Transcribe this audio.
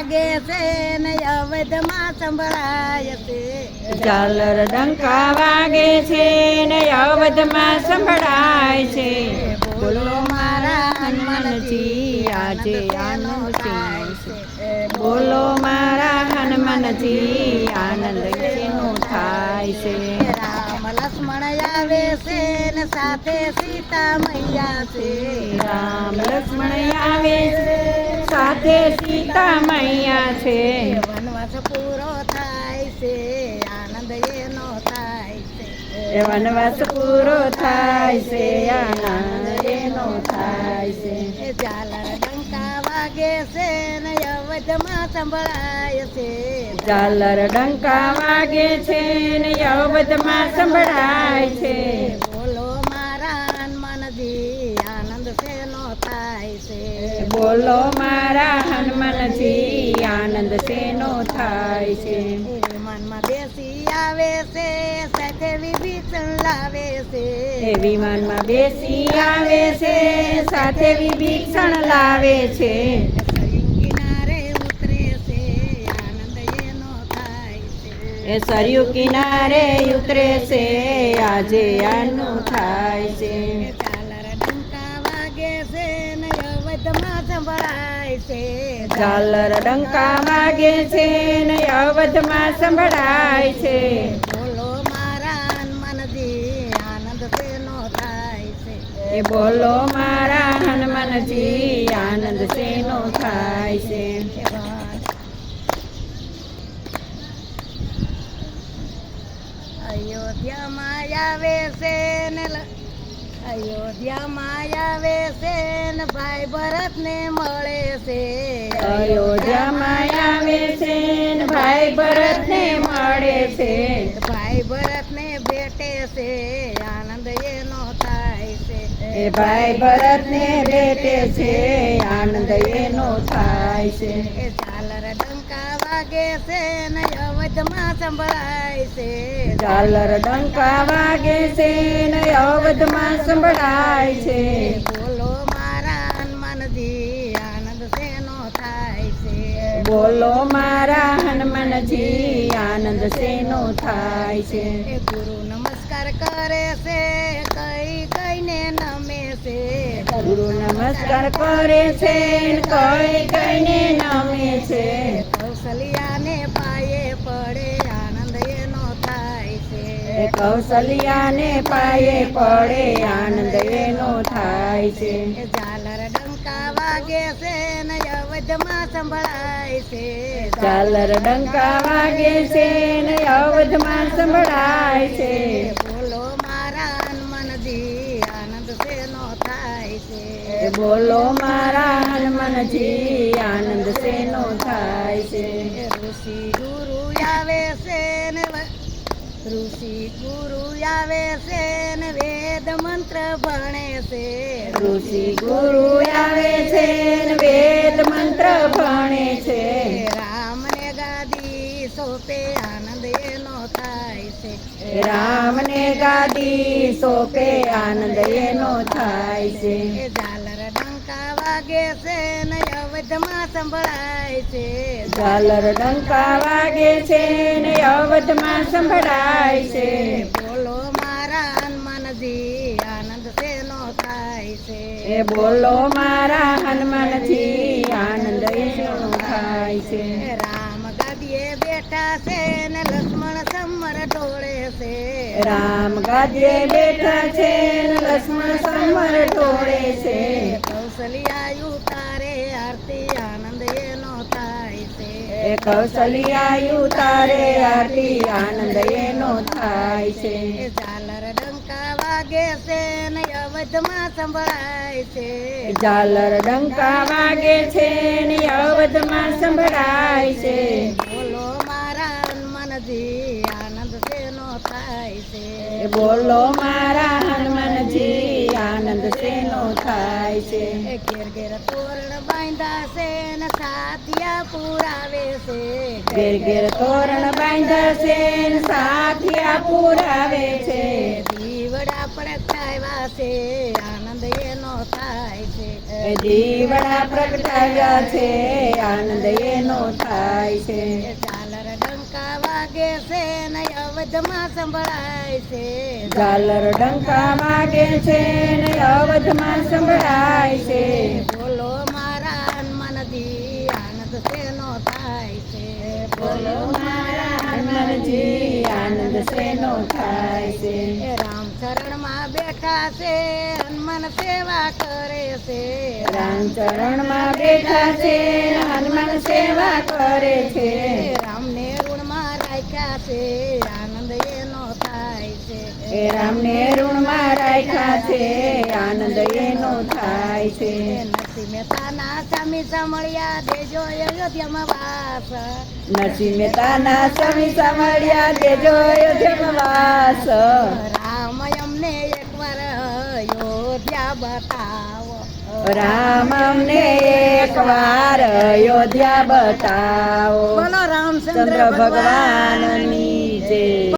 વાગે છે ને અવધમાં સંભળાય છે. ઝાલર ડંકા વાગે છે ને અવધમાં સંભળાય છે. બોલો મારા હનુમાનજી આજે આનો છે. બોલો મારા હનુમાનજી આનંદ કેનો થાય છે. રામ લક્ષ્મણ આવે છે ને સાથે સીતા મૈયા છે. રામ લક્ષ્મણ આવે છે. સાથે સીતા મૈયા છે વનવાસ પૂરો થાય છે આનંદ એનો થાય છે. વનવાસ પૂરો થાય છે આનંદ એનો થાય છે. ઝાલર ડંકા વાગે છે ને અવધમાં સંભળાય છે. ઝાલર ડંકા વાગે છે ને અવધમાં સંભળાય છે. બોલો મારા મનજી આનંદ શેનો થાય છે? બોલો મારા હનુમાનજી આનંદ શેનો થાય છે? વિમાનમાં બેસી આવે છે સાથે વિભીષણ લાવે છે. એ વિમાનમાં બેસી આવે છે સાથે વિભીષણ લાવે છે. કિનારે ઉતરે છે આનંદ એનો થાય છે. એ સરયુ કિનારે ઉતરે છે આજે આનું થાય છે. અવધમાં સંભળાય છે ઝાલર ડંકા વાગે છે ને અવધમાં સંભળાય છે. બોલો મારા મનજી આનંદ શેનો થાય છે? એ બોલો મારા હનુમાનજી આનંદ શેનો થાય છે અયોધ્યામાં આવે છે ને લ- અયોધ્યામાં આવે છે ને ભાઈ ભરત ને મળે છે. અયોધ્યામાં આવે છે ને ભાઈ ભરતને મળે છે. ભાઈ ભરત ને ભેટે છે આનંદ એનો થાય છે. એ ભાઈ ભરતને ભેટે છે આનંદ એનો થાય છે. એ ઝાલર ડંકા વાગે છે ને અવધમાં સંભળાય છે. ઝાલર ડંકા વાગે છે ને અવધમાં સંભળાય છે. બોલો મારા હનુમાનજી આનંદ શેનો થાય છે? બોલો મારા હનુમાનજી આનંદ શેનો થાય છે? ગુરુ નમસ્કાર કરે છે કઈ કઈને નમે છે? ગુરુ નમસ્કાર કરે છે કઈ કઈને નમે છે? કૌશલ્યાને એ કૌશલ્યાને પાયે પડે આનંદ એનો થાય છે. ઝાલર ડંકા વાગે છે ને અવધમાં સંભળાય છે. ઝાલર ડંકા વાગે છે ને અવધમાં સંભળાય છે. બોલો મારા હનુમાનજી આનંદ સેનો થાય છે? બોલો મારા હનુમાનજી આનંદ સેનો થાય છે? ઋષિ ગુરુ આવે છે ઋષિ ગુરુ આવે છે ને વેદ મંત્ર ભણે છે. ઋષિ ગુરુ આવે છે ને વેદ મંત્ર ભણે છે. રામ ને ગાદી સોપે આનંદ એનો થાય છે. રામને ગાદી સોપે આનંદ એનો થાય છે. ઝાલર ડંકા વાગે છે ને અવધમાં સંભળાય છે. ઝાલર ડંકા વાગે છે ને અવધમાં સંભળાય છે. બોલો મારા હનુમાનજી આનંદ શેનો થાય છે? એ બોલો મારા હનુમાનજી આનંદ એનો થાય છે? રામ ગાદીએ બેઠા છે ને લક્ષ્મણ સમર ઢોળે છે. રામ ગાદીએ બેઠા છે ને લક્ષ્મણ સમર ઢોળે છે. કૌશલ્યા ઉતારે આરતી આનંદ એનો થાય છે એ કૌશલ્યા તારે આરતી આનંદ એનો થાય છે. ઝાલર ડંકા વાગે છે ને અવધમાં સંભળાય છે. ઝાલર ડંકા વાગે છે ને અવધમાં સંભળાય છે. બોલો મારા હનુમાનજી આનંદ સેનો થાય છે? બોલો મારા હનુમાનજી આનંદ શેનો થાય છે? ઘેર ઘેર તોરણ બાંધા છે ને સાથિયા પુરાવે છે. ઘેર ઘેર તોરણ બાંધા છે ને સાથિયા પુરાવે છે. દીવડા પ્રગટાવ્યા છે. આનંદ એનો થાય છે. દીવડા પ્રગટાવ્યા છે. આનંદ એનો થાય છે. ડંકા વાગે છે ને અવધમાં સંભળાય છે. ઝાલર ડંકા વાગે છે ને અવધમાં સંભળાય છે. બોલો મારા હનુમાનજી આનંદ શેનો થાય છે? બોલો મારા હનુમાનજી આનંદ શેનો થાય છે? રામચરણમાં રામ ચરણમાં બેઠા છે હનુમાન સેવા કરે છે. રામ ચરણમાં બેઠા છે હનુમાન સેવા કરે છે. છે આનંદ એનો થાય છે. એ રામને ઋણમાં રાખ્યા છે આનંદ એનો થાય છે. નરસિંહ મહેતાના સ્વામી સાંભળ્યા દેજો અયોધ્યામાં વાસ. નરસિંહ મહેતાના સ્વામી સાંભળ્યા દેજો અયોધ્યામાં વાસ. રામ અમને એકવાર અયોધ્યા બતાવો. રામ અમને એકવાર અયોધ્યા બતાવો. બોલો રામચંદ્ર ભગવાન ભગવાનની 你